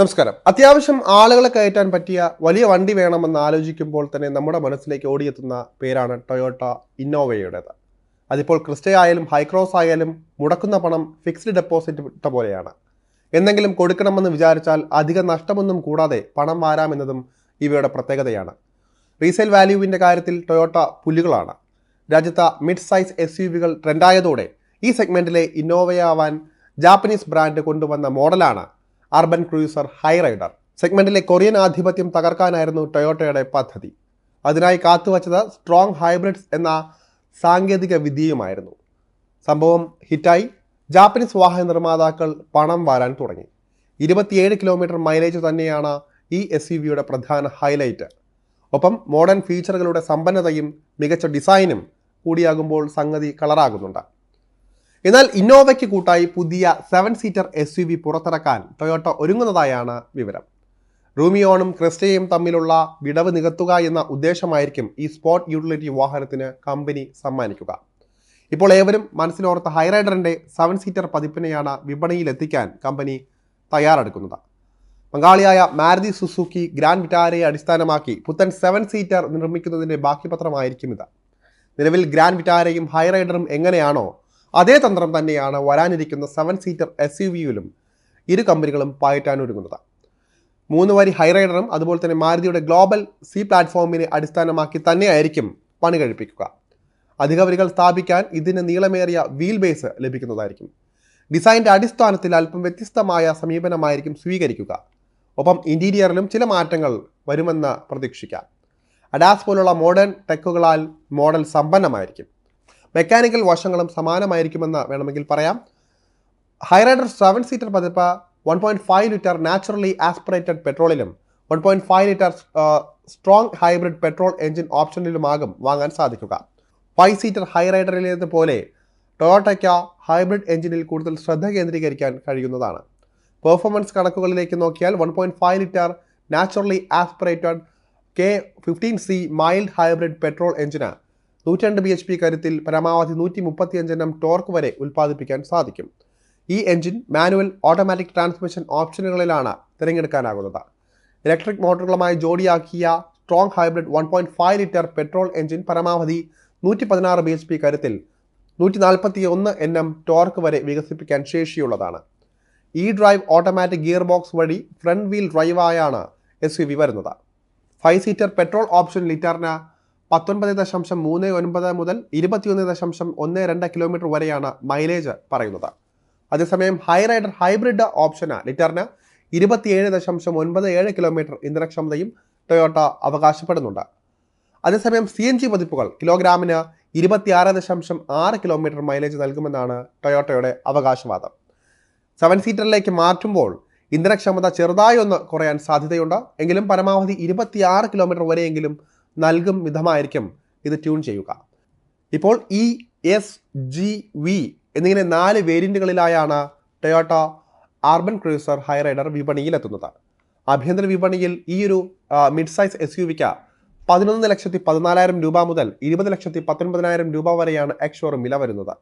നമസ്കാരം. അത്യാവശ്യം ആളുകളെ കയറ്റാൻ പറ്റിയ വലിയ വണ്ടി വേണമെന്ന് ആലോചിക്കുമ്പോൾ തന്നെ നമ്മുടെ മനസ്സിലേക്ക് ഓടിയെത്തുന്ന പേരാണ് ടൊയോട്ട ഇന്നോവയുടേത്. അതിപ്പോൾ ക്രിസ്റ്റ ആയാലും ഹൈക്രോസ് ആയാലും മുടക്കുന്ന പണം ഫിക്സ്ഡ് ഡെപ്പോസിറ്റ് ഇട്ട പോലെയാണ്. എന്തെങ്കിലും കൊടുക്കണമെന്ന് വിചാരിച്ചാൽ അധിക നഷ്ടമൊന്നും കൂടാതെ പണം വാരാമെന്നതും ഇവയുടെ പ്രത്യേകതയാണ്. റീസെയിൽ വാല്യൂവിന്റെ കാര്യത്തിൽ ടൊയോട്ട പുല്ലുകളാണ്. രാജ്യത്തെ മിഡ് സൈസ് എസ് യു വികൾ ട്രെൻഡായതോടെ ഈ സെഗ്മെന്റിലെ ഇന്നോവയാവാൻ ജാപ്പനീസ് ബ്രാൻഡ് കൊണ്ടുവന്ന മോഡലാണ് അർബൻ ക്രൂസർ ഹൈ റൈഡർ. സെഗ്മെന്റിലെ കൊറിയൻ ആധിപത്യം തകർക്കാനായിരുന്നു ടൊയോട്ടയുടെ പദ്ധതി. അതിനായി കാത്തുവച്ചത് സ്ട്രോങ് ഹൈബ്രിഡ്സ് എന്ന സാങ്കേതിക വിദ്യയുമായിരുന്നു. സംഭവം ഹിറ്റായി. ജാപ്പനീസ് വാഹന നിർമ്മാതാക്കൾ പണം വാരാൻ തുടങ്ങി. ഇരുപത്തിയേഴ് കിലോമീറ്റർ മൈലേജ് തന്നെയാണ് ഈ എസ് വിയുടെ പ്രധാന ഹൈലൈറ്റ്. ഒപ്പം മോഡേൺ ഫീച്ചറുകളുടെ സമ്പന്നതയും മികച്ച ഡിസൈനും കൂടിയാകുമ്പോൾ സംഗതി കളറാകുന്നുണ്ട്. എന്നാൽ ഇന്നോവയ്ക്ക് കൂട്ടായി പുതിയ seven seater S U V പുറത്തിറക്കാൻ Toyota ഒരുങ്ങുന്നതായാണ് വിവരം. റൂമിയോണും ക്രിസ്റ്റയും തമ്മിലുള്ള വിടവ് നികത്തുക എന്ന ഉദ്ദേശമായിരിക്കും ഈ സ്പോട്ട് യൂട്ടിലിറ്റി വാഹനത്തിന് കമ്പനി സമ്മാനിക്കുക. ഇപ്പോൾ ഏവരും മനസ്സിലോർത്ത ഹൈറൈഡറിന്റെ സെവൻ സീറ്റർ പതിപ്പിനെയാണ് വിപണിയിൽ എത്തിക്കാൻ കമ്പനി തയ്യാറെടുക്കുന്നത്. പങ്കാളിയായ മാരുതി സുസുക്കി ഗ്രാൻഡ് വിറ്റാരയെ അടിസ്ഥാനമാക്കി പുത്തൻ സെവൻ സീറ്റർ നിർമ്മിക്കുന്നതിന്റെ ബാക്കിപത്രമായിരിക്കും ഇത്. നിലവിൽ ഗ്രാൻഡ് വിറ്റാരയും ഹൈറൈഡറും എങ്ങനെയാണോ അതേ തന്ത്രം തന്നെയാണ് വരാനിരിക്കുന്ന സെവൻ സീറ്റർ എസ് യു വിയിലും ഇരു കമ്പനികളും പായറ്റാനൊരുങ്ങുന്നത്. മൂന്ന് വരി ഹൈറൈഡറും അതുപോലെ തന്നെ മാരുതിയുടെ ഗ്ലോബൽ സി പ്ലാറ്റ്ഫോമിനെ അടിസ്ഥാനമാക്കി തന്നെയായിരിക്കും പണി കഴിപ്പിക്കുക. അധിക വരികൾ സ്ഥാപിക്കാൻ ഇതിന് നീളമേറിയ വീൽ ബേസ് ലഭിക്കുന്നതായിരിക്കും. ഡിസൈന്റെ അടിസ്ഥാനത്തിൽ അല്പം വ്യത്യസ്തമായ സമീപനമായിരിക്കും സ്വീകരിക്കുക. ഒപ്പം ഇന്റീരിയറിലും ചില മാറ്റങ്ങൾ വരുമെന്ന് പ്രതീക്ഷിക്കാം. അഡാസ് പോലുള്ള മോഡേൺ ടെക്കുകളാൽ മോഡൽ സമ്പന്നമായിരിക്കും. മെക്കാനിക്കൽ വശങ്ങളും സമാനമായിരിക്കുമെന്ന് വേണമെങ്കിൽ പറയാം. ഹൈറൈഡർ സെവൻ സീറ്റർ പതിപ്പ് one point five litre naturally aspirated പെട്രോളിലും one point five litre strong hybrid petrol engine ഓപ്ഷനിലുമാകും വാങ്ങാൻ സാധിക്കുക. ഫൈവ് സീറ്റർ ഹൈറൈഡറിലേത് പോലെ ടൊയോട്ടയ്ക്ക് ഹൈബ്രിഡ് എഞ്ചിനിൽ കൂടുതൽ ശ്രദ്ധ കേന്ദ്രീകരിക്കാൻ കഴിയുന്നതാണ്. പെർഫോമൻസ് കണക്കുകളിലേക്ക് നോക്കിയാൽ one point five litre naturally aspirated K fifteen C mild hybrid petrol എഞ്ചിന് നൂറ്റിരണ്ട് ബി എച്ച് പി കരുത്തിൽ പരമാവധി നൂറ്റി മുപ്പത്തിയഞ്ച് എണ്ണം ടോർക്ക് വരെ ഉൽപ്പാദിപ്പിക്കാൻ സാധിക്കും. ഈ എഞ്ചിൻ മാനുവൽ ഓട്ടോമാറ്റിക് ട്രാൻസ്മിഷൻ ഓപ്ഷനുകളിലാണ് തിരഞ്ഞെടുക്കാനാകുന്നത്. ഇലക്ട്രിക് മോട്ടോറുകളുമായി ജോഡിയാക്കിയ strong hybrid one point five litre petrol engine പരമാവധി നൂറ്റി പതിനാറ് ബി എച്ച് പി കരുത്തിൽ നൂറ്റി നാൽപ്പത്തി ഒന്ന് എൻ എം ടോർക്ക് വരെ വികസിപ്പിക്കാൻ ശേഷിയുള്ളതാണ്. E drive automatic gear box വഴി ഫ്രണ്ട് വീൽ ഡ്രൈവായാണ് എസ് യു വി വരുന്നത്. ഫൈവ് സീറ്റർ പെട്രോൾ ഓപ്ഷൻ ലിറ്ററിന് പത്തൊൻപത് ദശാംശം മൂന്ന് ഒൻപത് മുതൽ ഇരുപത്തിയൊന്ന് ദശാംശം ഒന്ന് രണ്ട് കിലോമീറ്റർ വരെയാണ് മൈലേജ് പറയുന്നത്. അതേസമയം ഹൈ റൈഡർ ഹൈബ്രിഡ് ഓപ്ഷന് ലിറ്ററിന് ഇരുപത്തിയേഴ് ദശാംശം ഒൻപത് ഏഴ് കിലോമീറ്റർ ഇന്ധനക്ഷമതയും ടൊയോട്ട അവകാശപ്പെടുന്നുണ്ട്. അതേസമയം സി എൻ ജി പതിപ്പുകൾ കിലോഗ്രാമിന് ഇരുപത്തിയാറ് ദശാംശം ആറ് കിലോമീറ്റർ മൈലേജ് നൽകുമെന്നാണ് ടൊയോട്ടയുടെ അവകാശവാദം. സെവൻ സീറ്ററിലേക്ക് മാറ്റുമ്പോൾ ഇന്ധനക്ഷമത ചെറുതായി ഒന്ന് കുറയാൻ സാധ്യതയുണ്ട്. എങ്കിലും പരമാവധി ഇരുപത്തിയാറ് കിലോമീറ്റർ വരെയെങ്കിലും നൽകും വിധമായിരിക്കും ഇത് ട്യൂൺ ചെയ്യുക. ഇപ്പോൾ ഇ എസ് ജി വി എന്നിങ്ങനെ നാല് വേരിയന്റുകളിലായാണ് ടൊയോട്ട ആർബൻ ക്രൂസർ ഹൈറൈഡർ വിപണിയിലെത്തുന്നത്. ആഭ്യന്തര വിപണിയിൽ ഈ ഒരു മിഡ് സൈസ് എസ് യു വിക്ക് പതിനൊന്ന് ലക്ഷത്തി പതിനാലായിരം രൂപ മുതൽ ഇരുപത് ലക്ഷത്തി പത്തൊൻപതിനായിരം രൂപ വരെയാണ് എക്സ് ഷോറൂം വില വരുന്നത്.